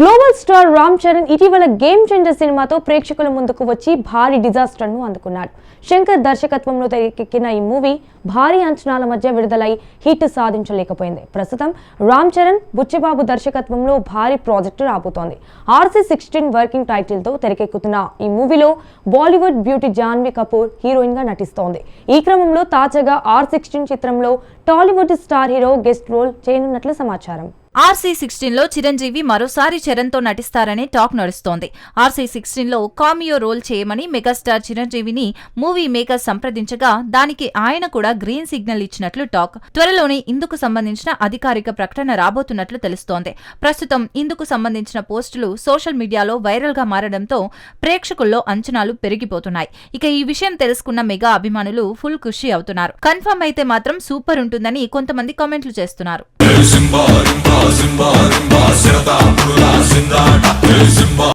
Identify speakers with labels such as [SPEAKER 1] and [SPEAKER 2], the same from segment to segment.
[SPEAKER 1] Global star Ram Charan ఇటీవల game changer సినిమాతో ప్రేక్షకుల ముందుకు వచ్చి భారీ డిజాస్టర్ను అందుకున్నాడు. శంకర్ దర్శకత్వంలో తెరకెక్కిన ఈ మూవీ భారీ అంచనాల మధ్య విడుదలై హిట్ సాధించలేకపోయింది. ప్రస్తుతం రామ్ చరణ్ బుచ్చిబాబు దర్శకత్వంలో భారీ ప్రాజెక్టు రాబోతోంది. ఆర్సీ సిక్స్టీన్ వర్కింగ్ టైటిల్తో తెరకెక్కుతున్న ఈ మూవీలో బాలీవుడ్ బ్యూటీ జాన్వీ కపూర్ హీరోయిన్గా నటిస్తోంది. ఈ క్రమంలో తాజాగా ఆర్ సిక్స్టీన్ చిత్రంలో Tollywood star hero guest role చేయనున్నట్లు సమాచారం.
[SPEAKER 2] ఆర్సీ సిక్స్టీన్లో చిరంజీవి మరోసారి చరణ్తో నటిస్తారనే టాక్ నడుస్తోంది. ఆర్సీ సిక్స్టీన్లో కామియో రోల్ చేయమని మెగాస్టార్ చిరంజీవిని మూవీ మేకర్స్ సంప్రదించగా దానికి ఆయన కూడా గ్రీన్ సిగ్నల్ ఇచ్చినట్లు టాక్. త్వరలోనే ఇందుకు సంబంధించిన అధికారిక ప్రకటన రాబోతున్నట్లు తెలుస్తోంది. ప్రస్తుతం ఇందుకు సంబంధించిన పోస్టులు సోషల్ మీడియాలో వైరల్గా మారడంతో ప్రేక్షకుల్లో అంచనాలు పెరిగిపోతున్నాయి. ఇక ఈ విషయం తెలుసుకున్న మెగా అభిమానులు ఫుల్ ఖుషి అవుతున్నారు. కన్ఫర్మ్ అయితే మాత్రం సూపర్ ఉంటుందని కొంతమంది కామెంట్లు చేస్తున్నారు. சிம்பா ரும்பா சிம்பா ரும்பா சிரதா புருலா சிந்தாடா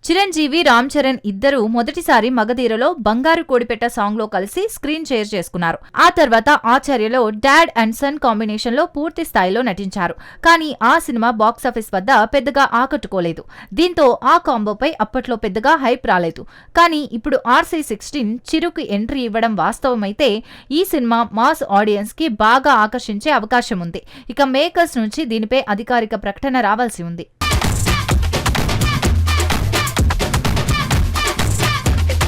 [SPEAKER 2] చిరంజీవి రామ్ చరణ్ ఇద్దరు మొదటిసారి మగధీరలో బంగారు కోడిపెట్ట సాంగ్లో కలిసి స్క్రీన్ షేర్ చేసుకున్నారు. ఆ తర్వాత ఆచార్యలో డాడ్ అండ్ సన్ కాంబినేషన్లో పూర్తి స్థాయిలో నటించారు. కానీ ఆ సినిమా బాక్సాఫీస్ వద్ద పెద్దగా ఆకట్టుకోలేదు. దీంతో ఆ కాంబోపై అప్పట్లో పెద్దగా హైప్ రాలేదు. కానీ ఇప్పుడు ఆర్సీ సిక్స్టీన్ చిరుకు ఎంట్రీ ఇవ్వడం వాస్తవమైతే ఈ సినిమా మాస్ ఆడియన్స్కి బాగా ఆకర్షించే అవకాశం ఉంది ఇక మేకర్స్ నుంచి దీనిపై అధికారిక ప్రకటన రావాల్సి ఉంది.